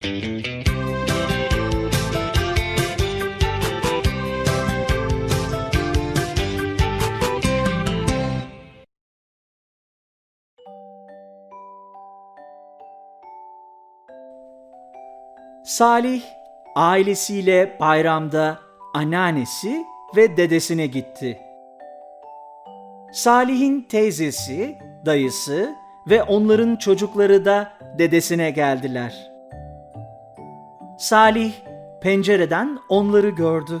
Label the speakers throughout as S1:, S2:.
S1: Salih ailesiyle bayramda anneannesi ve dedesine gitti. Salih'in teyzesi, dayısı ve onların çocukları da dedesine geldiler. Salih pencereden onları gördü.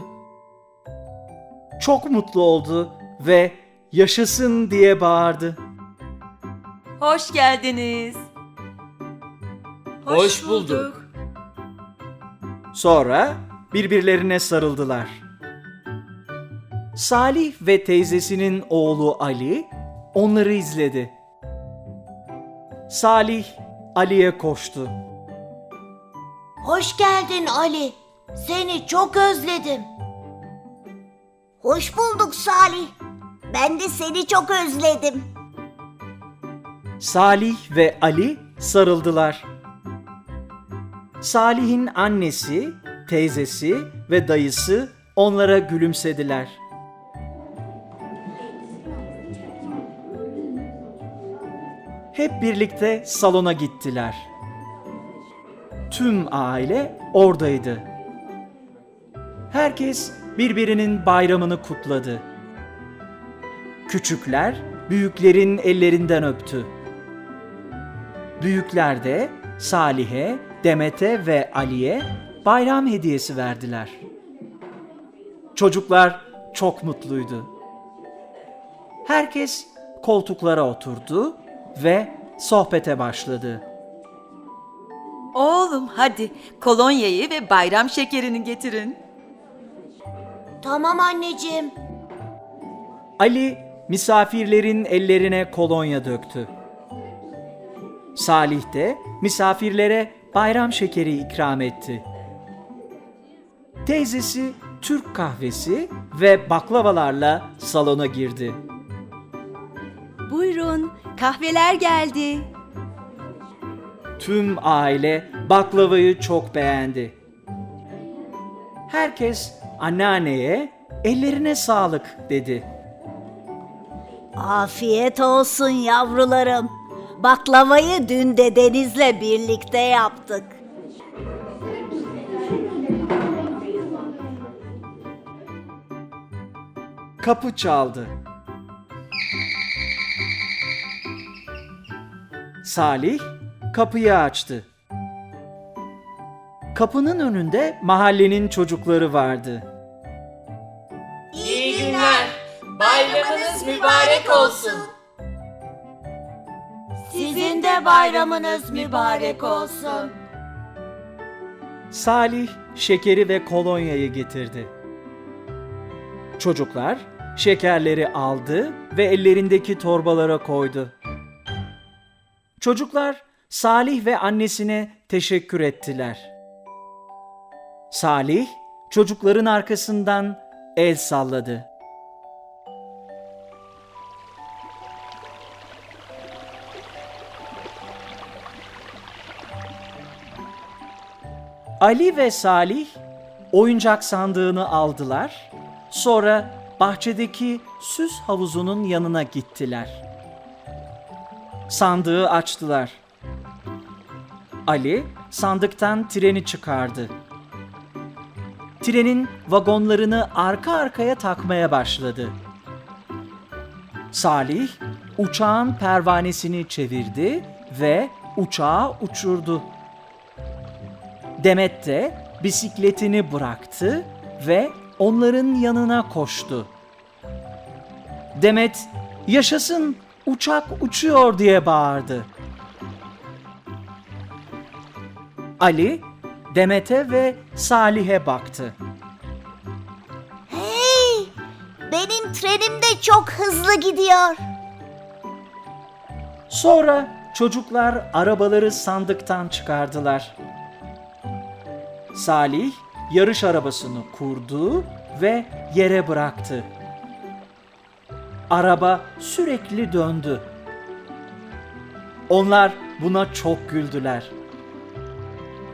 S1: Çok mutlu oldu ve yaşasın diye bağırdı.
S2: Hoş geldiniz.
S3: Hoş bulduk.
S1: Sonra birbirlerine sarıldılar. Salih ve teyzesinin oğlu Ali onları izledi. Salih Ali'ye koştu.
S4: Hoş geldin Ali. Seni çok özledim. Hoş bulduk Salih. Ben de seni çok özledim.
S1: Salih ve Ali sarıldılar. Salih'in annesi, teyzesi ve dayısı onlara gülümsediler. Hep birlikte salona gittiler. Tüm aile oradaydı. Herkes birbirinin bayramını kutladı. Küçükler büyüklerin ellerinden öptü. Büyükler de Salih'e, Demet'e ve Ali'ye bayram hediyesi verdiler. Çocuklar çok mutluydu. Herkes koltuklara oturdu ve sohbete başladı.
S2: Oğlum hadi kolonyayı ve bayram şekerini getirin.
S4: Tamam anneciğim.
S1: Ali misafirlerin ellerine kolonya döktü. Salih de misafirlere bayram şekeri ikram etti. Teyzesi Türk kahvesi ve baklavalarla salona girdi.
S5: Buyurun, kahveler geldi.
S1: Tüm aile baklavayı çok beğendi. Herkes anneanneye ellerine sağlık dedi.
S4: Afiyet olsun yavrularım. Baklavayı dün dedenizle birlikte yaptık.
S1: Kapı çaldı. Salih kapıyı açtı. Kapının önünde mahallenin çocukları vardı.
S3: İyi günler. Bayramınız mübarek olsun.
S4: Sizin de bayramınız mübarek olsun.
S1: Salih şekeri ve kolonyayı getirdi. Çocuklar şekerleri aldı ve ellerindeki torbalara koydu. Çocuklar Salih ve annesine teşekkür ettiler. Salih çocukların arkasından el salladı. Ali ve Salih oyuncak sandığını aldılar. Sonra bahçedeki süs havuzunun yanına gittiler. Sandığı açtılar. Ali sandıktan treni çıkardı. Trenin vagonlarını arka arkaya takmaya başladı. Salih uçağın pervanesini çevirdi ve uçağı uçurdu. Demet de bisikletini bıraktı ve onların yanına koştu. Demet, yaşasın uçak uçuyor diye bağırdı. Ali, Demet'e ve Salih'e baktı.
S4: Hey! Benim trenim de çok hızlı gidiyor.
S1: Sonra çocuklar arabaları sandıktan çıkardılar. Salih yarış arabasını kurdu ve yere bıraktı. Araba sürekli döndü. Onlar buna çok güldüler.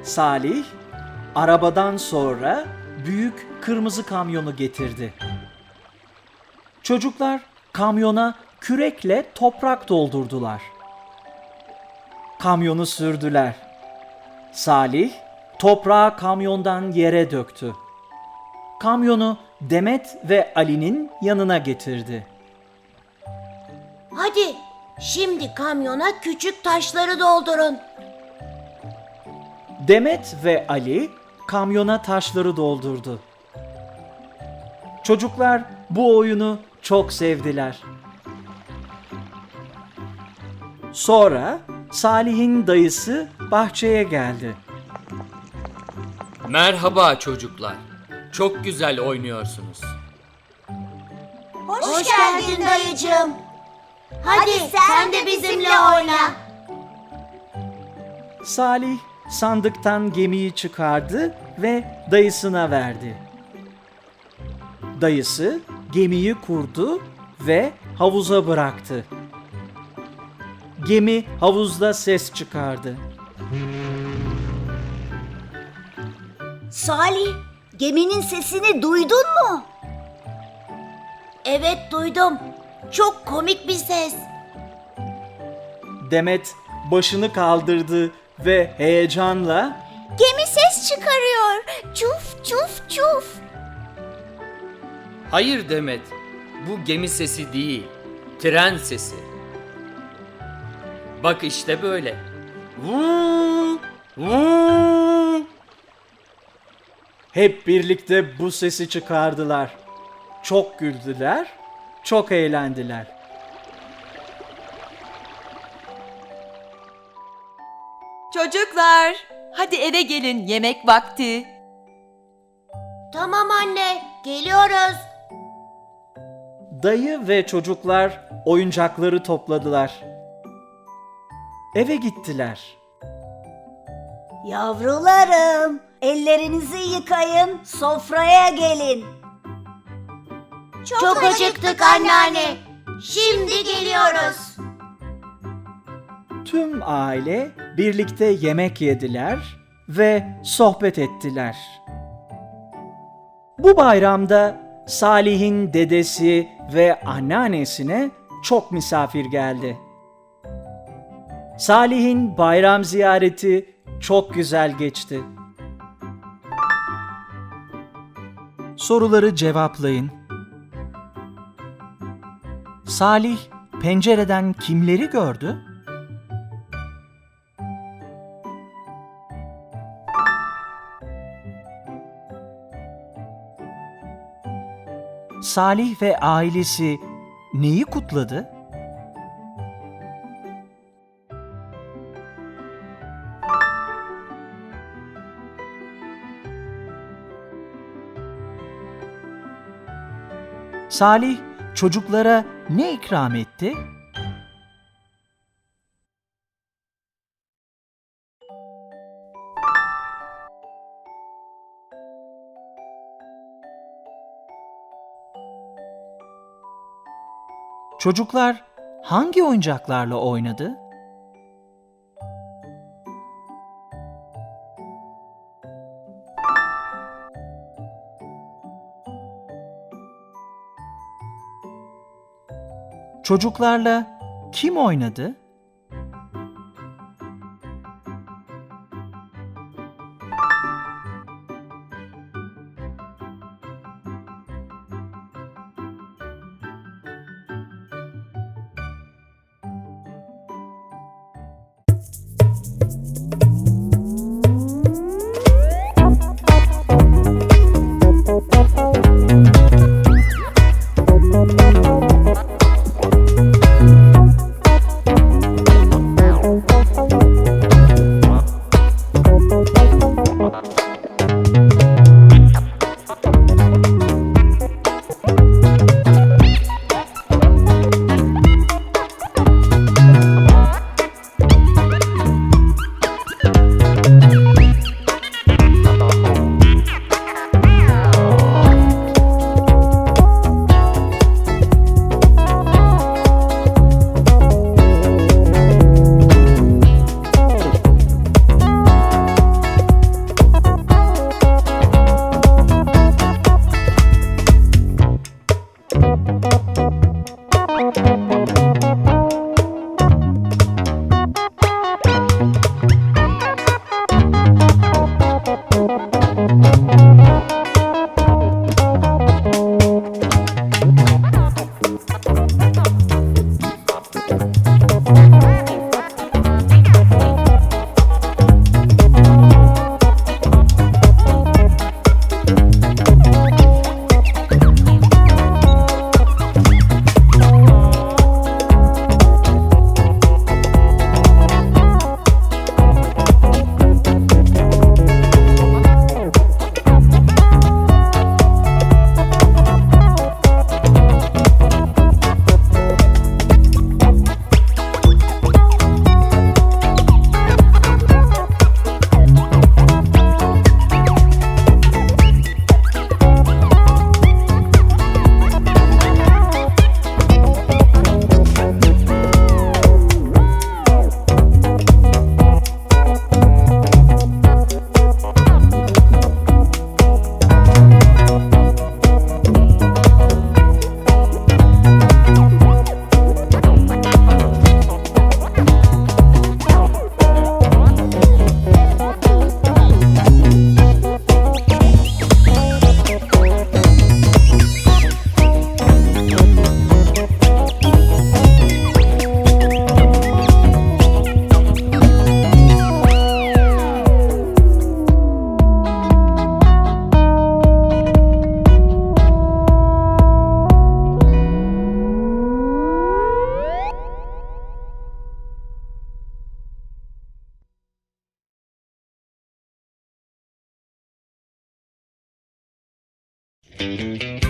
S1: Salih arabadan sonra büyük kırmızı kamyonu getirdi. Çocuklar kamyona kürekle toprak doldurdular. Kamyonu sürdüler. Salih toprağı kamyondan yere döktü. Kamyonu Demet ve Ali'nin yanına getirdi.
S4: Hadi şimdi kamyona küçük taşları doldurun.
S1: Demet ve Ali kamyona taşları doldurdu. Çocuklar bu oyunu çok sevdiler. Sonra Salih'in dayısı bahçeye geldi.
S3: Merhaba çocuklar. Çok güzel oynuyorsunuz.
S4: Hoş, geldin dayıcığım. Hadi, sen, de bizimle oyna.
S1: Salih sandıktan gemiyi çıkardı ve dayısına verdi. Dayısı gemiyi kurdu ve havuza bıraktı. Gemi havuzda ses çıkardı.
S4: Salih, geminin sesini duydun mu? Evet duydum. Çok komik bir ses.
S1: Demet başını kaldırdı ve heyecanla
S4: Gemi ses çıkarıyor. Çuf çuf çuf.
S3: Hayır Demet. Bu gemi sesi değil. Tren sesi. Bak işte böyle. Vuu, vuu.
S1: hep birlikte bu sesi çıkardılar. Çok güldüler, çok eğlendiler.
S2: Çocuklar, hadi eve gelin yemek vakti.
S4: Tamam anne, geliyoruz.
S1: Dayı ve çocuklar oyuncakları topladılar. Eve gittiler.
S4: Yavrularım, ellerinizi yıkayın, sofraya gelin. Çok, acıktık anneanne. Şimdi geliyoruz.
S1: Tüm aile birlikte yemek yediler ve sohbet ettiler. Bu bayramda Salih'in dedesi ve anneannesine çok misafir geldi. Salih'in bayram ziyareti çok güzel geçti. Soruları cevaplayın. Salih pencereden kimleri gördü? Salih ve ailesi neyi kutladı? Salih çocuklara ne ikram etti? Çocuklar hangi oyuncaklarla oynadı? Çocuklarla kim oynadı?
S3: Thank you.